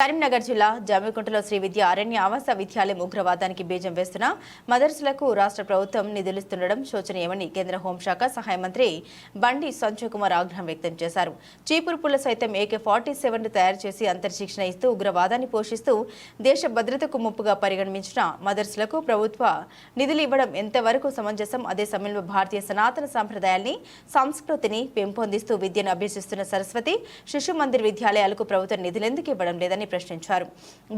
కరీంనగర్ జిల్లా జమ్మికుంటలో శ్రీ విద్య అరణ్య ఆవాస విద్యాలయం ఉగ్రవాదానికి బీజం వేస్తున్న మదర్సులకు రాష్ట్ర ప్రభుత్వం నిధులిస్తుండడం శోచనీయమని కేంద్ర హోంశాఖ సహాయ మంత్రి బండి సంజయ్ కుమార్ ఆగ్రహం వ్యక్తం చేశారు. చీపురుపుల్ల సైతం ఏకే ఫార్టీ సెవెన్ తయారు చేసి అంతర్శిక్షణ ఇస్తూ ఉగ్రవాదాన్ని పోషిస్తూ దేశ భద్రతకు ముప్పుగా పరిగణించిన మదర్సులకు ప్రభుత్వ నిధులు ఇవ్వడం ఎంతవరకు సమంజసం? అదే సమయంలో భారతీయ సనాతన సాంప్రదాయాల్ని సంస్కృతిని పెంపొందిస్తూ విద్యను అభ్యసిస్తున్న సరస్వతి శిశు మందిర్ విద్యాలయాలకు ప్రభుత్వం నిధులెందుకు ఇవ్వడం లేదని ప్రశ్నించారు.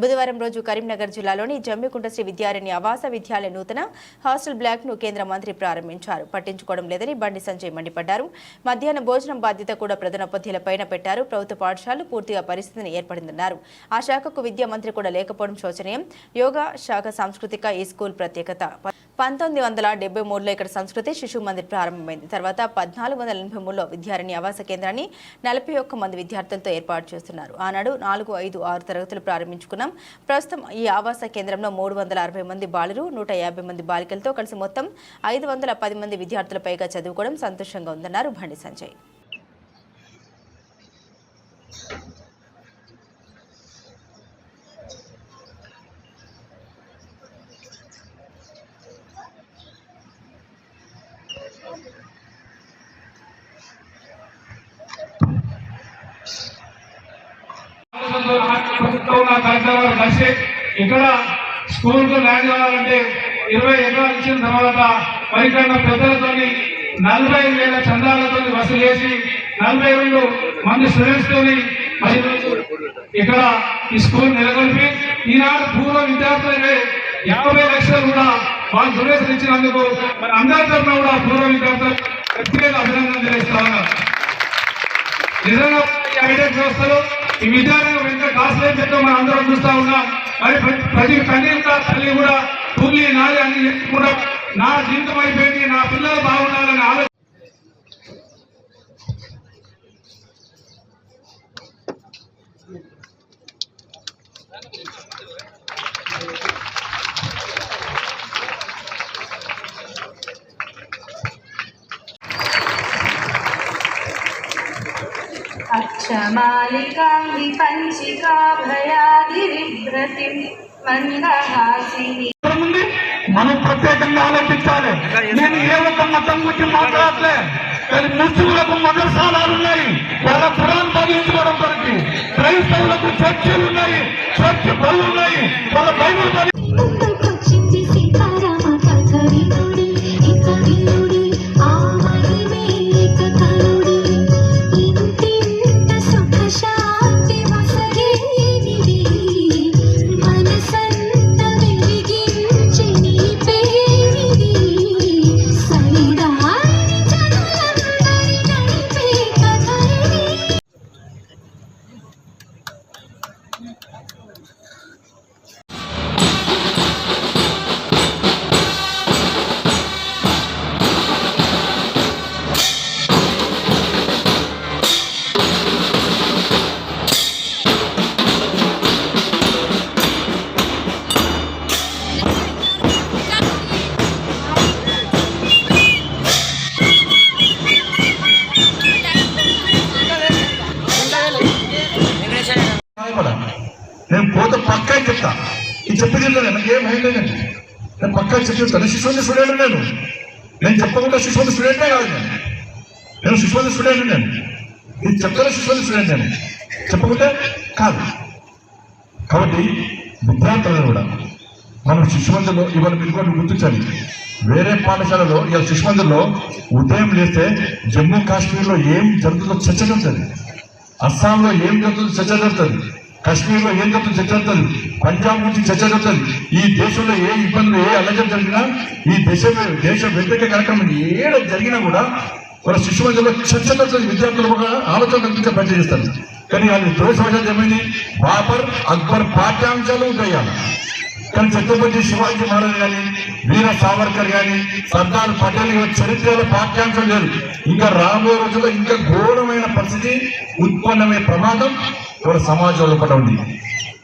బుధవారం రోజు కరీంనగర్ జిల్లాలోని జమ్మికుంట శ్రీ విద్యారణ్య ఆవాస విద్యాలయ నూతన హాస్టల్ బ్లాక్ను కేంద్ర మంత్రి ప్రారంభించారు. పట్టించుకోవడం లేదని బండి సంజయ్ మండిపడ్డారు. మధ్యాహ్న భోజనం బాధ్యత కూడా ప్రధానోపాధ్యాయులపైన పెట్టారు. ప్రభుత్వ పాఠశాలలు పూర్తిగా పరిస్థితిని ఏర్పడిందన్నారు. ఆ శాఖకు విద్యా మంత్రి కూడా లేకపోవడం శోచనీయం. యోగా శాఖ సాంస్కృతిక ఈ స్కూల్ ప్రత్యేకత. పంతొమ్మిది వందల డెబ్బై మూడులో ఇక్కడ సంస్కృతి శిశు మందిర్ ప్రారంభమైంది. తర్వాత పద్నాలుగు వందల ఎనభై మూడులో విద్యారణి ఆవాస కేంద్రాన్ని నలభై ఒక్క మంది విద్యార్థులతో ఏర్పాటు చేస్తున్నారు. ఆనాడు నాలుగు ఐదు ఆరు తరగతులు ప్రారంభించుకున్నాం. ప్రస్తుతం ఈ ఆవాస కేంద్రంలో మూడు వందల అరవై మంది బాలురు నూట యాభై మంది బాలికలతో కలిసి మొత్తం ఐదు వందల పది మంది విద్యార్థుల పైగా చదువుకోవడం సంతోషంగా ఉందన్నారు బండి సంజయ్. కలెక్టర్ గారు కలిసి ఇక్కడ స్కూల్కు ల్యాండ్ కావాలంటే ఇరవై ఎకరాలు ఇచ్చిన తర్వాత మరి ఇక్కడ పెద్దలతోని నలభై వేల చందాలతో వసూలు చేసి నలభై రెండు మంది స్టూడెంట్స్ తోని మరి ఇక్కడ ఈ స్కూల్ నెలకొల్పి ఈనాడు పూర్వ విద్యార్థులకే యాభై లక్షలు కూడా వాళ్ళు డొనేషన్ ఇచ్చినందుకు మరి అందరి తరఫున కూడా పూర్వ విద్యార్థులకు ప్రత్యేక అభినందన తెలియజేస్తా ఉన్నారు నిజంగా ఈ వ్యవస్థలో ఈ విద్యారంగం ఎంత కాసులేని చెప్పి మనం అందరం చూస్తా ఉన్నాం మరి ప్రతి తల్లి తల్లి కూడా తూలి నాది అని చెప్పుకుండా నా జీవితం అయిపోయింది నా పిల్లలు బాగుండాలని ఆలోచన Thank you. క్షమాలికాంగి పంచికాభయాదిరిభ్రతిం మందహాసిని. మనం ప్రత్యేకంగా ఆలోచించాలి. నేను ఏ ఒక్క మతం గురించి మాట్లాడలే కానీ ముస్లింలకు మదర్సాలు ఉన్నాయి. వాళ్ళ పురాణం చదివించుకోవడం కొరకు. క్రైస్తవులకు చర్చలు ఉన్నాయి. చర్చ్ బలు ఉన్నాయి. వాళ్ళ బైబుల్ చెప్తా. ఈ చెప్పి చెప్తాను నాకు ఏం భయం లేదండి నేను పక్కా చెప్పి చెప్తాను నేను శిశువంతి స్టూడెంట్ నేను. నేను చెప్పకుండా శిశువుని స్టూడెంటే కాదు నేను. నేను శిశువుని స్టూడెంట్ నేను. ఇది చెప్తాను శిశువుని స్టూడెంట్ నేను. చెప్పకుంటే కాదు. కాబట్టి విద్యార్థులను కూడా మనం శిశువంతులో ఇవాళ మీరు కూడా గుర్తించాలి. వేరే పాఠశాలలో ఇవాళ శిశువంతుల్లో ఉదయం లేస్తే జమ్మూ కాశ్మీర్లో ఏం జరుగుతుందో చర్చ జరుగుతుంది. అస్సాంలో ఏం జరుగుతుందో చర్చ జరుగుతుంది. కాశ్మీర్లో ఏం చెప్తుంది చర్చ జరుగుతుంది? పంజాబ్ గురించి చర్చ జరుగుతుంది. ఈ దేశంలో ఏ ఇబ్బందులు ఏ అల్లజం జరిగినా ఈ దేశ దేశ వ్యతిరేక కార్యక్రమం ఏడ జరిగినా కూడా వాళ్ళ మధ్యలో చర్చ జరుగుతుంది. విద్యార్థులు కూడా ఆలోచన కల్పించే ప్రయత్నం చేస్తారు. కానీ వాళ్ళు దురదృష్టవశాత్తు ఏమైంది? బాబర్ అక్బర్ పాఠ్యాంశాలు ఉంటాయి కానీ ఛత్రపతి శివాజీ మహారాజ్ కానీ వీర సావర్కర్ కానీ సర్దార్ పటేల్ చరిత్రలో పాఠ్యాంశం లేదు. ఇంకా రాబోయే రోజుల్లో ఇంకా ఘోరమైన పరిస్థితి ఉత్పన్నమయ్యే ప్రమాదం మన సమాజంలో కూడా ఉంది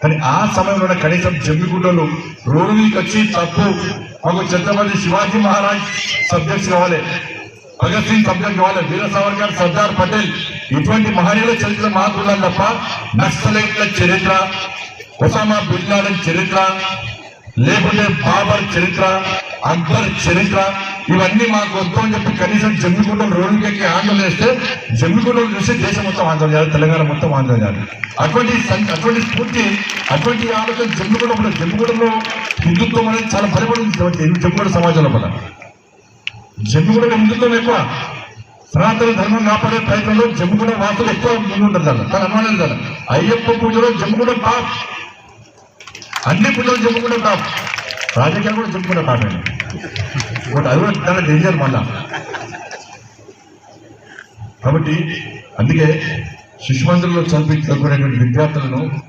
కానీ ఆ సమయంలో కనీసం జమ్మిగుడ్డలు రోడ్డు మీదకి వచ్చి తప్పు మాకు ఛత్రపతి శివాజీ మహారాజ్ సబ్జెక్ట్స్ కావాలి భగత్ సింగ్ సబ్జెక్ట్ కావాలి వీర సావర్కర్ సర్దార్ పటేల్ ఇటువంటి మహనీయుల చరిత్ర మాత్రం తప్ప నక్సలైట్ల చరిత్ర ఒసామా బిన్ లాడెన్ చరిత్ర లేకుంటే బాబర్ చరిత్ర అక్బర్ చరిత్ర ఇవన్నీ మాకు వద్దు అని చెప్పి కనీసం జమ్మిగుండం రోడ్డుకి ఆందోళన చేస్తే జమ్మిగుండం చూస్తే దేశం మొత్తం ఆందోళన చేయాలి తెలంగాణ మొత్తం ఆందోళన చేయాలి. అటువంటి అటువంటి స్ఫూర్తి అటువంటి ఆలోచన జమ్మిగూడెంలో జమ్మిగూడెంలో హిందుత్వం అనేది చాలా బలపడింది. జమ్మిగూడ సమాజంలో పద జమ్మిగూడెం హిందుత్వం ఎక్కువ. సనాతన ధర్మం కాపాడే ప్రయత్నంలో జమ్మిగూడ వాసులు ఎక్కువ ముందుంటారు దాన్ని తన అనుమానం దాన్ని అయ్యప్ప పూజలో జమ్మిగూడ టాప్ అన్ని పూజలు జమ్మిగూడ టాప్ రాజకీయాలు కూడా జమ్మిగూడ టాప్ అండి ఒకటి అది కూడా చాలా డేంజర్ మళ్ళా. కాబట్టి అందుకే శిశుమందిరంలో చదివి చదువుకునేటువంటి విద్యార్థులను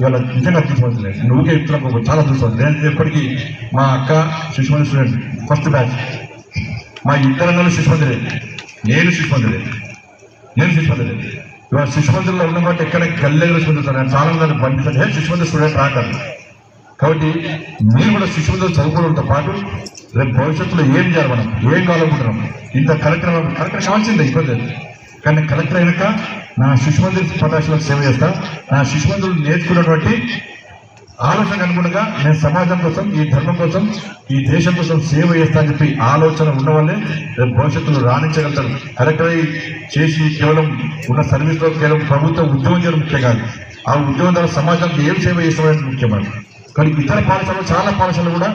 ఇవాళ నిజంగా తీసుకుంటలేదు నువ్వుకే చెప్తున్నా చాలా చూస్తుంది నేను ఎప్పటికీ మా అక్క శిశుమందిర్ స్టూడెంట్ ఫస్ట్ బ్యాచ్. మా ఇద్దరు శిశుమందిరే. నేను శిశుమందిరే. నేను శిశుమందిరే. ఇవాళ శిశుమందిరంలో ఉన్న బట్టి ఎక్కడ గల్లెలు చూపిస్తాను నేను చాలా మంది పంపిస్తాను శిశుమందిర్ స్టూడెంట్ రాకండి కాబట్టి మీరు కూడా శిశువులతో చదువుకోవడంతో పాటు రేపు భవిష్యత్తులో ఏం చేయాలి మనం? ఏం కావాలనుకుంటున్నాం? ఇంత కలెక్టర్ కలెక్టర్ కావాల్సిందే ఇబ్బంది కానీ కలెక్టర్ అయినాక నా శిశుమందిర పటాక్షలకు సేవ చేస్తా. నా శిశుమందులు నేర్చుకున్నటువంటి ఆలోచనకు అనుగుణంగా నేను సమాజం కోసం ఈ ధర్మం కోసం ఈ దేశం కోసం సేవ చేస్తా అని చెప్పి ఆలోచన ఉన్న వాళ్ళే రేపు భవిష్యత్తులో రాణించగలుగుతారు. కలెక్టర్ అయ్యి చేసి కేవలం ఉన్న సర్వీస్లో కేవలం ప్రభుత్వ ఉద్యోగం చేయడం ముఖ్యం కాదు. ఆ ఉద్యోగం ద్వారా సమాజానికి ఏం సేవ చేస్తామనేది ముఖ్యమైన కానీ ఇతర పాఠశాలలు చాలా పాఠశాలలు కూడా